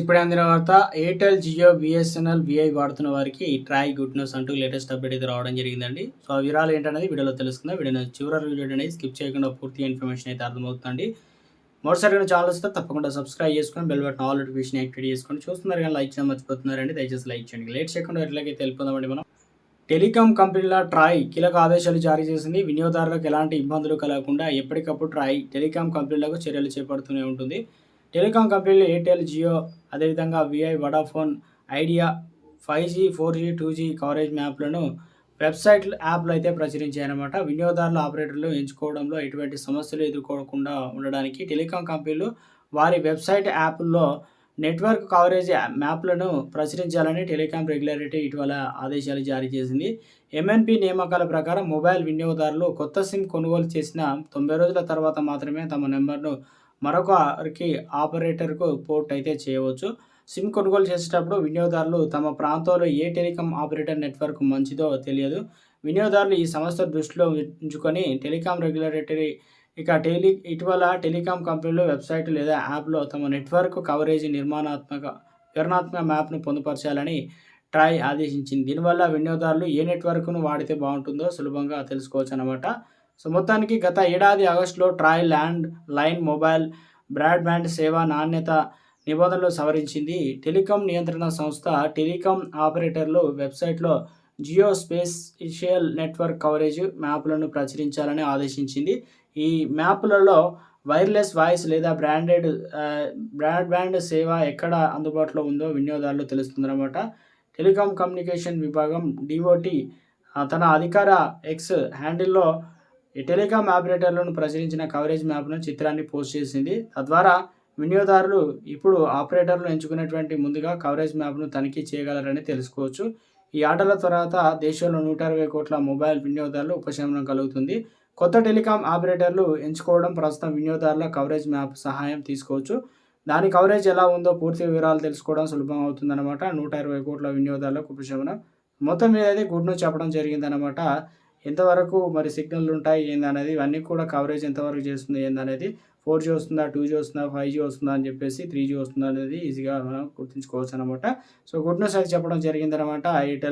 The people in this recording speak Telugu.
ఇప్పుడు అందిన వార్త ఎయిర్టెల్ జియో బిఎస్ఎన్ఎల్ విఐ వాడుతున్న వారికి ట్రై గుడ్ న్యూస్ అంటూ లేటెస్ట్ అప్డేట్ అయితే రావడం జరిగిందండి. సో ఆ వివరాలు ఏంటనేది వీడియోలో తెలుసుకుందాం. వీడియో చివరి వీడియో అనేది స్కిప్ చేయకుండా పూర్తి ఇన్ఫర్మేషన్ అయితే అర్థమవుతుందండి. మరోసారి ఛానల్ వస్తే తప్పకుండా సబ్స్క్రైబ్ చేసుకొని bell button all notification activate చేసుకొని చూస్తున్నారు కానీ లైక్ చేయడం మర్చిపోతున్నారండి. దయచేసి లైక్ చేయండి. లేట్ చేయకుండా ఎట్లాగైతే వెళ్ళిపోదామండి మనం. టెలికాం కంపెనీల ట్రాయ్ కీలక ఆదేశాలు జారీ చేసింది. వినియోగదారులకు ఎలాంటి ఇబ్బందులు కలగకుండా ఎప్పటికప్పుడు ట్రాయ్ టెలికాం కంపెనీలకు చర్యలు చేపడుతూనే ఉంటుంది. టెలికాం కంపెనీలు ఎయిర్టెల్ జియో అదేవిధంగా Vi Vodafone Idea five G four G two G coverage మ్యాప్లను website యాప్లు అయితే ప్రచురించాయన్నమాట. వినియోగదారుల ఆపరేటర్లు ఎంచుకోవడంలో ఎటువంటి సమస్యలు ఎదుర్కోకుండా ఉండడానికి టెలికాం కంపెనీలు వారి వెబ్సైట్ యాప్ల్లో నెట్వర్క్ కవరేజ్ మ్యాప్లను ప్రచురించాలని టెలికాం రెగ్యులేటరీ ఇటీవల ఆదేశాలు జారీ చేసింది. ఎంఎన్పి నియామకాల ప్రకారం మొబైల్ వినియోగదారులు కొత్త సిమ్ కొనుగోలు చేసిన తొంభై రోజుల తర్వాత మాత్రమే తమ నెంబర్ను మరొకరికి ఆపరేటర్కు పోర్ట్ అయితే చేయవచ్చు. సిమ్ కొనుగోలు చేసేటప్పుడు వినియోగదారులు తమ ప్రాంతంలో ఏ టెలికాం ఆపరేటర్ నెట్వర్క్ మంచిదో తెలియదు. వినియోగదారులు ఈ సమస్య దృష్టిలో ఉంచుకొని టెలికాం రెగ్యులేటరీ ఇక టెలి ఇటీవల టెలికాం కంపెనీలు వెబ్సైట్ లేదా యాప్లో తమ నెట్వర్క్ కవరేజ్ నిర్మాణాత్మక వివరణాత్మక మ్యాప్ను పొందుపరచాలని ట్రాయ్ ఆదేశించింది. దీనివల్ల వినియోగదారులు ఏ నెట్వర్క్ను వాడితే బాగుంటుందో సులభంగా తెలుసుకోవచ్చు అనమాట సో మొత్తానికి గత ఏడాది ఆగస్టులో TRAI landline mobile broadband సేవ నాణ్యత నిబంధనలు సవరించింది. టెలికాం నియంత్రణ సంస్థ టెలికాం ఆపరేటర్లు వెబ్సైట్లో జియో స్పేషియల్ నెట్వర్క్ కవరేజ్ మ్యాప్లను ప్రచురించాలని ఆదేశించింది. ఈ మ్యాప్లలో వైర్లెస్ వాయిస్ లేదా బ్రాండెడ్ బ్రాడ్బ్యాండ్ సేవ ఎక్కడ అందుబాటులో ఉందో వినియోగదారులు తెలుస్తుందన్నమాట. టెలికాం కమ్యూనికేషన్ విభాగం డిఓటి తన అధికార ఎక్స్ హ్యాండిల్లో ఈ టెలికాం ఆపరేటర్లను ప్రచురించిన కవరేజ్ మ్యాప్ను చిత్రాన్ని పోస్ట్ చేసింది. తద్వారా వినియోగదారులు ఇప్పుడు ఆపరేటర్లు ఎంచుకునేటువంటి ముందుగా కవరేజ్ మ్యాప్ను తనిఖీ చేయగలరని తెలుసుకోవచ్చు. ఈ ఆటల తర్వాత దేశంలో నూట ఇరవై కోట్ల మొబైల్ వినియోగదారులు ఉపశమనం కలుగుతుంది. కొత్త టెలికాం ఆపరేటర్లు ఎంచుకోవడం ప్రస్తుతం వినియోగదారుల కవరేజ్ మ్యాప్ సహాయం తీసుకోవచ్చు. దాని కవరేజ్ ఎలా ఉందో పూర్తి వివరాలు తెలుసుకోవడం సులభం అవుతుందన్నమాట. నూట ఇరవై కోట్ల వినియోగదారులకు ఉపశమనం. మొత్తం మీద అయితే గుడ్ న్యూస్ చెప్పడం జరిగిందనమాట ఎంతవరకు మరి సిగ్నల్ ఉంటాయి ఏందనేది ఇవన్నీ కూడా కవరేజ్ ఎంతవరకు చేస్తుంది ఏందనేది ఫోర్ జీ వస్తుందా టూ జీ వస్తుందా ఫైవ్ జీ వస్తుందా అని చెప్పేసి త్రీ జీ వస్తుందా అనేది ఈజీగా మనం గుర్తుంచుకోవచ్చు అనమాట సో గుడ్ న్యూస్ అయితే చెప్పడం జరిగిందనమాట ఎయిర్టెల్